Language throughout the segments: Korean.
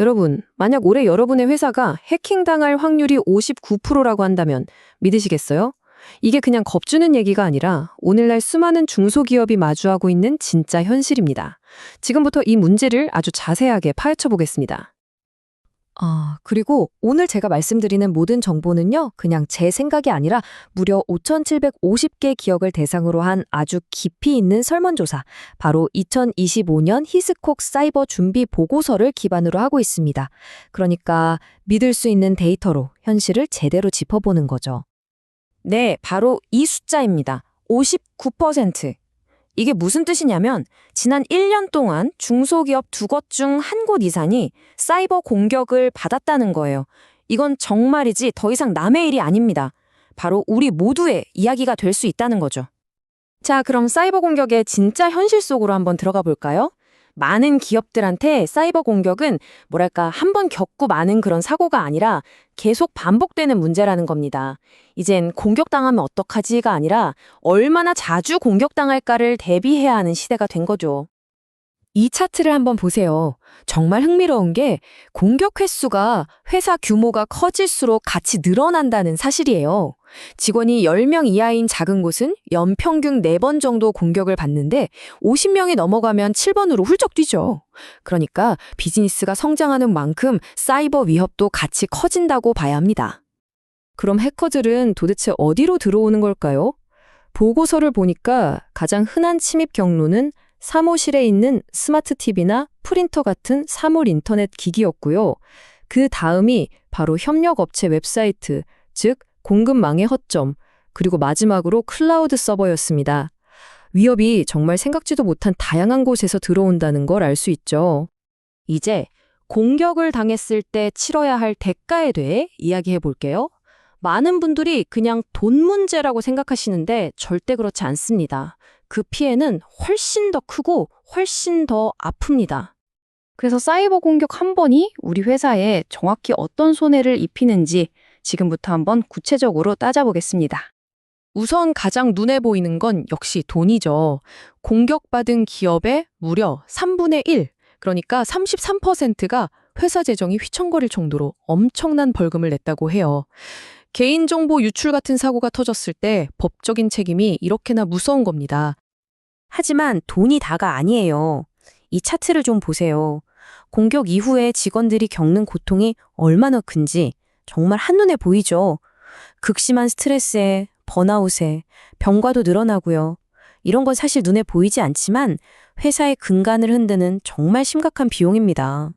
여러분, 만약 올해 여러분의 회사가 해킹당할 확률이 59%라고 한다면 믿으시겠어요? 이게 그냥 겁주는 얘기가 아니라 오늘날 수많은 중소기업이 마주하고 있는 진짜 현실입니다. 지금부터 이 문제를 아주 자세하게 파헤쳐 보겠습니다. 아, 그리고 오늘 제가 말씀드리는 모든 정보는요, 그냥 제 생각이 아니라 무려 5,750개 기업을 대상으로 한 아주 깊이 있는 설문조사, 바로 2025년 히스콕 사이버 준비 보고서를 기반으로 하고 있습니다. 그러니까 믿을 수 있는 데이터로 현실을 제대로 짚어보는 거죠. 네, 바로 이 숫자입니다. 59%. 이게 무슨 뜻이냐면 지난 1년 동안 중소기업 두 곳 중 한 곳 이상이 사이버 공격을 받았다는 거예요. 이건 정말이지 더 이상 남의 일이 아닙니다. 바로 우리 모두의 이야기가 될 수 있다는 거죠. 자, 그럼 사이버 공격의 진짜 현실 속으로 한번 들어가 볼까요? 많은 기업들한테 사이버 공격은 뭐랄까 한 번 겪고 마는 그런 사고가 아니라 계속 반복되는 문제라는 겁니다. 이젠 공격당하면 어떡하지가 아니라 얼마나 자주 공격당할까를 대비해야 하는 시대가 된 거죠. 이 차트를 한번 보세요. 정말 흥미로운 게 공격 횟수가 회사 규모가 커질수록 같이 늘어난다는 사실이에요. 직원이 10명 이하인 작은 곳은 연평균 4번 정도 공격을 받는데 50명이 넘어가면 7번으로 훌쩍 뛰죠. 그러니까 비즈니스가 성장하는 만큼 사이버 위협도 같이 커진다고 봐야 합니다. 그럼 해커들은 도대체 어디로 들어오는 걸까요? 보고서를 보니까 가장 흔한 침입 경로는 사무실에 있는 스마트 TV나 프린터 같은 사물 인터넷 기기였고요. 그 다음이 바로 협력업체 웹사이트, 즉 공급망의 허점, 그리고 마지막으로 클라우드 서버였습니다. 위협이 정말 생각지도 못한 다양한 곳에서 들어온다는 걸 알 수 있죠. 이제 공격을 당했을 때 치러야 할 대가에 대해 이야기해 볼게요. 많은 분들이 그냥 돈 문제라고 생각하시는데 절대 그렇지 않습니다. 그 피해는 훨씬 더 크고 훨씬 더 아픕니다. 그래서 사이버 공격 한 번이 우리 회사에 정확히 어떤 손해를 입히는지 지금부터 한번 구체적으로 따져보겠습니다. 우선 가장 눈에 보이는 건 역시 돈이죠. 공격받은 기업의 무려 3분의 1, 그러니까 33%가 회사 재정이 휘청거릴 정도로 엄청난 벌금을 냈다고 해요. 개인정보 유출 같은 사고가 터졌을 때 법적인 책임이 이렇게나 무서운 겁니다. 하지만 돈이 다가 아니에요. 이 차트를 좀 보세요. 공격 이후에 직원들이 겪는 고통이 얼마나 큰지 정말 한눈에 보이죠. 극심한 스트레스에, 번아웃에, 병과도 늘어나고요. 이런 건 사실 눈에 보이지 않지만 회사의 근간을 흔드는 정말 심각한 비용입니다.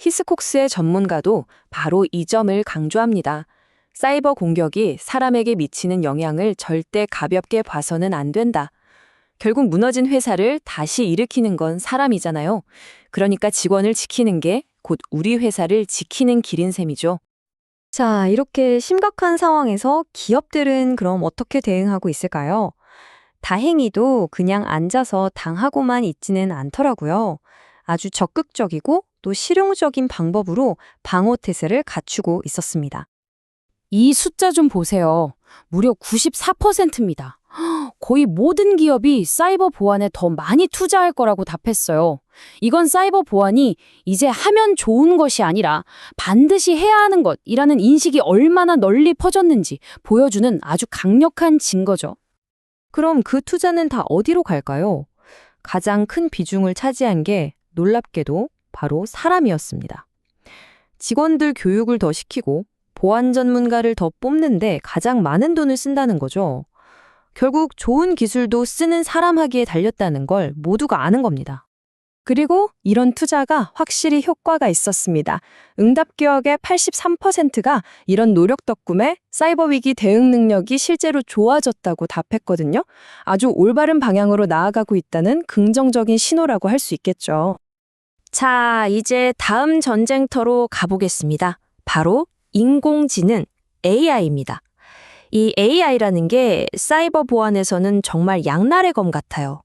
히스콕스의 전문가도 바로 이 점을 강조합니다. 사이버 공격이 사람에게 미치는 영향을 절대 가볍게 봐서는 안 된다. 결국 무너진 회사를 다시 일으키는 건 사람이잖아요. 그러니까 직원을 지키는 게 곧 우리 회사를 지키는 길인 셈이죠. 자, 이렇게 심각한 상황에서 기업들은 그럼 어떻게 대응하고 있을까요? 다행히도 그냥 앉아서 당하고만 있지는 않더라고요. 아주 적극적이고 또 실용적인 방법으로 방어 태세를 갖추고 있었습니다. 이 숫자 좀 보세요. 무려 94%입니다. 거의 모든 기업이 사이버 보안에 더 많이 투자할 거라고 답했어요. 이건 사이버 보안이 이제 하면 좋은 것이 아니라 반드시 해야 하는 것이라는 인식이 얼마나 널리 퍼졌는지 보여주는 아주 강력한 증거죠. 그럼 그 투자는 다 어디로 갈까요? 가장 큰 비중을 차지한 게 놀랍게도 바로 사람이었습니다. 직원들 교육을 더 시키고 보안 전문가를 더 뽑는데 가장 많은 돈을 쓴다는 거죠. 결국 좋은 기술도 쓰는 사람 하기에 달렸다는 걸 모두가 아는 겁니다. 그리고 이런 투자가 확실히 효과가 있었습니다. 응답 기업의 83%가 이런 노력 덕분에 사이버 위기 대응 능력이 실제로 좋아졌다고 답했거든요. 아주 올바른 방향으로 나아가고 있다는 긍정적인 신호라고 할 수 있겠죠. 자, 이제 다음 전쟁터로 가보겠습니다. 바로 인공지능 AI입니다. 이 AI라는 게 사이버 보안에서는 정말 양날의 검 같아요.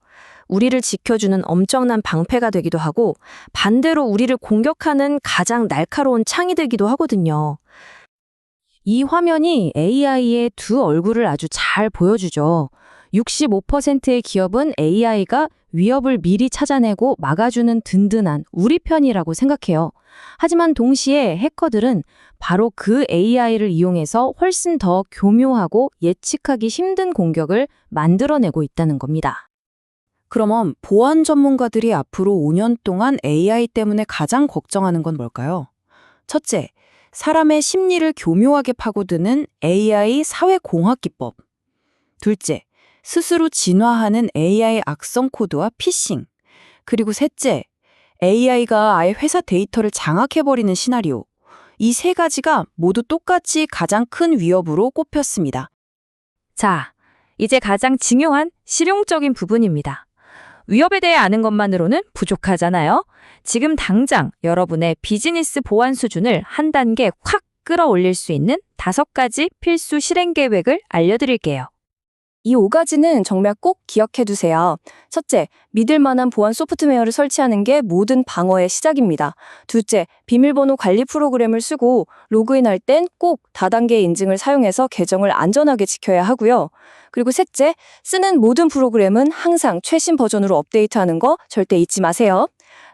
우리를 지켜주는 엄청난 방패가 되기도 하고 반대로 우리를 공격하는 가장 날카로운 창이 되기도 하거든요. 이 화면이 AI의 두 얼굴을 아주 잘 보여주죠. 65%의 기업은 AI가 위협을 미리 찾아내고 막아주는 든든한 우리 편이라고 생각해요. 하지만 동시에 해커들은 바로 그 AI를 이용해서 훨씬 더 교묘하고 예측하기 힘든 공격을 만들어내고 있다는 겁니다. 그러면 보안 전문가들이 앞으로 5년 동안 AI 때문에 가장 걱정하는 건 뭘까요? 첫째, 사람의 심리를 교묘하게 파고드는 AI 사회공학 기법. 둘째, 스스로 진화하는 AI 악성 코드와 피싱. 그리고 셋째, AI가 아예 회사 데이터를 장악해버리는 시나리오. 이 세 가지가 모두 똑같이 가장 큰 위협으로 꼽혔습니다. 자, 이제 가장 중요한 실용적인 부분입니다. 위협에 대해 아는 것만으로는 부족하잖아요. 지금 당장 여러분의 비즈니스 보안 수준을 한 단계 확 끌어올릴 수 있는 다섯 가지 필수 실행 계획을 알려드릴게요. 이 5가지는 정말 꼭 기억해 두세요. 첫째, 믿을 만한 보안 소프트웨어를 설치하는 게 모든 방어의 시작입니다. 둘째, 비밀번호 관리 프로그램을 쓰고 로그인할 땐 꼭 다단계 인증을 사용해서 계정을 안전하게 지켜야 하고요. 그리고 셋째, 쓰는 모든 프로그램은 항상 최신 버전으로 업데이트하는 거 절대 잊지 마세요.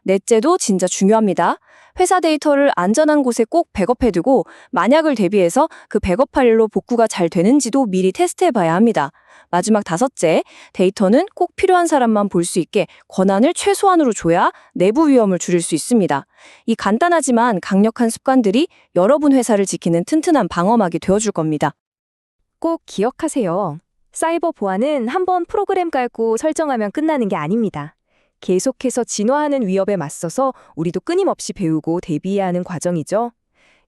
넷째도 진짜 중요합니다. 회사 데이터를 안전한 곳에 꼭 백업해두고 만약을 대비해서 그 백업 파일로 복구가 잘 되는지도 미리 테스트해봐야 합니다. 마지막 다섯째, 데이터는 꼭 필요한 사람만 볼 수 있게 권한을 최소한으로 줘야 내부 위험을 줄일 수 있습니다. 이 간단하지만 강력한 습관들이 여러분 회사를 지키는 튼튼한 방어막이 되어줄 겁니다. 꼭 기억하세요. 사이버 보안은 한번 프로그램 깔고 설정하면 끝나는 게 아닙니다. 계속해서 진화하는 위협에 맞서서 우리도 끊임없이 배우고 대비해야 하는 과정이죠.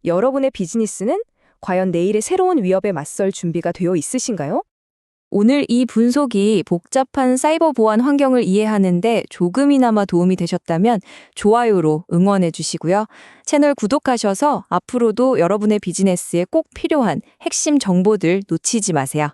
여러분의 비즈니스는 과연 내일의 새로운 위협에 맞설 준비가 되어 있으신가요? 오늘 이 분석이 복잡한 사이버 보안 환경을 이해하는데 조금이나마 도움이 되셨다면 좋아요로 응원해 주시고요. 채널 구독하셔서 앞으로도 여러분의 비즈니스에 꼭 필요한 핵심 정보들 놓치지 마세요.